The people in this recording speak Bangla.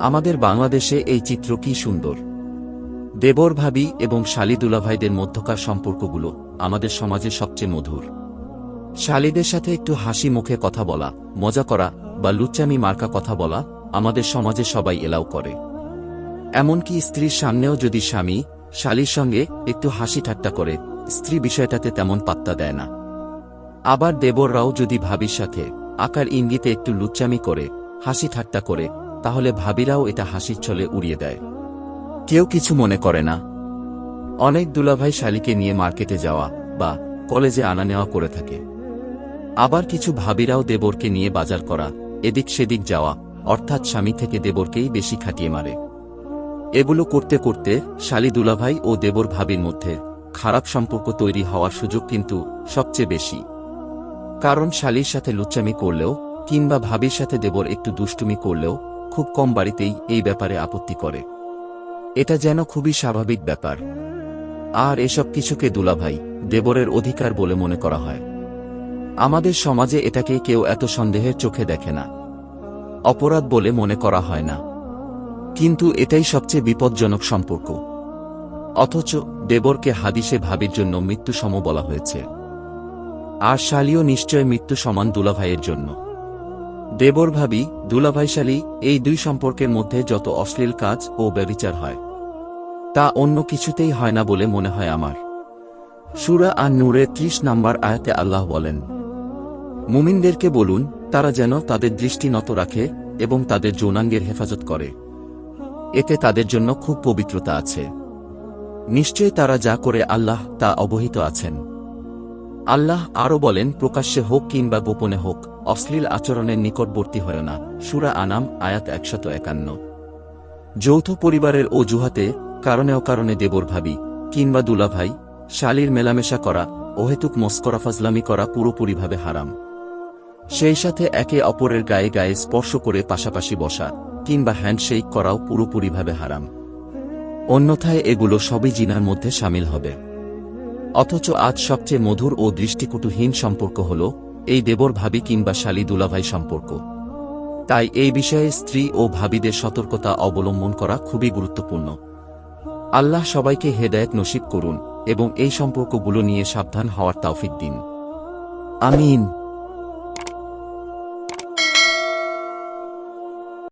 আমাদের বাংলাদেশে এই চিত্র কি সুন্দর। দেবর ভাবি এবং শালি দুলাভাইদের মধ্যকার সম্পর্কগুলো আমাদের সমাজে সবচেয়ে মধুর। শালিদের সাথে একটু হাসি মুখে কথা বলা, মজা করা বা লুচ্চামি মার্কা কথা বলা আমাদের সমাজে সবাই এলাও করে। এমনকি স্ত্রীর সামনেও যদি স্বামী শালির সঙ্গে একটু হাসি ঠাট্টা করে, স্ত্রী বিষয়টাতে তেমন পাত্তা দেয় না। আবার দেবররাও যদি ভাবির সাথে আকার ইঙ্গিতে একটু লুচ্চামি করে, হাসি ঠাট্টা করে তাহলে ভাবিরাও এটা হাসির ছলে উড়িয়ে দেয়। কেউ কিছু মনে করে না। অনেক দুলাভাই শালিকে নিয়ে মার্কেটে যাওয়া বা কলেজে আনা নেওয়া করে থাকে। আবার কিছু ভাবিরাও দেবরকে নিয়ে বাজার করা, এদিক সেদিক যাওয়া, অর্থাৎ স্বামী থেকে দেবরকেই বেশি খাটিয়ে মারে। এগুলো করতে করতে শালি দুলাভাই ও দেবর ভাবির মধ্যে খারাপ সম্পর্ক তৈরি হওয়ার সুযোগ কিন্তু সবচেয়ে বেশি। কারণ শালির সাথে লুচ্চামি করলেও কিংবা ভাবির সাথে দেবর একটু দুষ্টুমি করলেও খুব কম বাড়িতেই এই ব্যাপারে আপত্তি করে। এটা যেন খুবই স্বাভাবিক ব্যাপার। আর এসব কিছুকে দুলাভাই, দেবরের অধিকার বলে মনে করা হয়। আমাদের সমাজে এটাকে কেউ এত সন্দেহের চোখে দেখে না। অপরাধ বলে মনে করা হয় না। কিন্তু এটাই সবচেয়ে বিপজ্জনক সম্পর্ক। অথচ দেবরকে হাদিসে ভাবির জন্য মৃত্যু সম বলা হয়েছে। আর শালীও নিশ্চয় মৃত্যু সমান দুলাভাইয়ের জন্য। দেবর ভাবি, দুলাভাইশালী, এই দুই সম্পর্কের মধ্যে যত অশ্লীল কাজ ও ব্যবিচার হয়, তা অন্য কিছুতেই হয় না বলে মনে হয় আমার। সুরা আর নূরে ত্রিশ নাম্বার আয়াতে আল্লাহ বলেন, মুমিনদেরকে বলুন, তারা যেন তাদের দৃষ্টি নত রাখে এবং তাদের যৌনাঙ্গের হেফাজত করে। এতে তাদের জন্য খুব পবিত্রতা আছে। নিশ্চয় তারা যা করে আল্লাহ তা অবহিত আছেন। আল্লাহ আরও বলেন, প্রকাশ্যে হোক কিংবা গোপনে হোক অশ্লীল আচরণের নিকটবর্তী হয় না। সুরা আনাম, আয়াত একশত একান্ন। যৌথ পরিবারের অজুহাতে কারণে অকারণে দেবর ভাবি, কিংবা দুলাভাই, শালির মেলামেশা করা, অহেতুক মস্করা ফাজলামি করা পুরোপুরিভাবে হারাম। সেই সাথে একে অপরের গায়ে গায়ে স্পর্শ করে পাশাপাশি বসা, কিংবা হ্যান্ডশেক করাও পুরোপুরিভাবে হারাম। অন্যথায় এগুলো সবই জিনার মধ্যে সামিল হবে। অথচ আজ সবচেয়ে মধুর ও দৃষ্টিকটুহীন সম্পর্ক হল এই দেবর ভাবি কিংবা শালি দুলাভাই সম্পর্ক। তাই এই বিষয়ে স্ত্রী ও ভাবিদের সতর্কতা অবলম্বন করা খুবই গুরুত্বপূর্ণ। আল্লাহ সবাইকে হেদায়ত নসিব করুন এবং এই সম্পর্কগুলো নিয়ে সাবধান হওয়ার তাওফিক দিন। আমিন।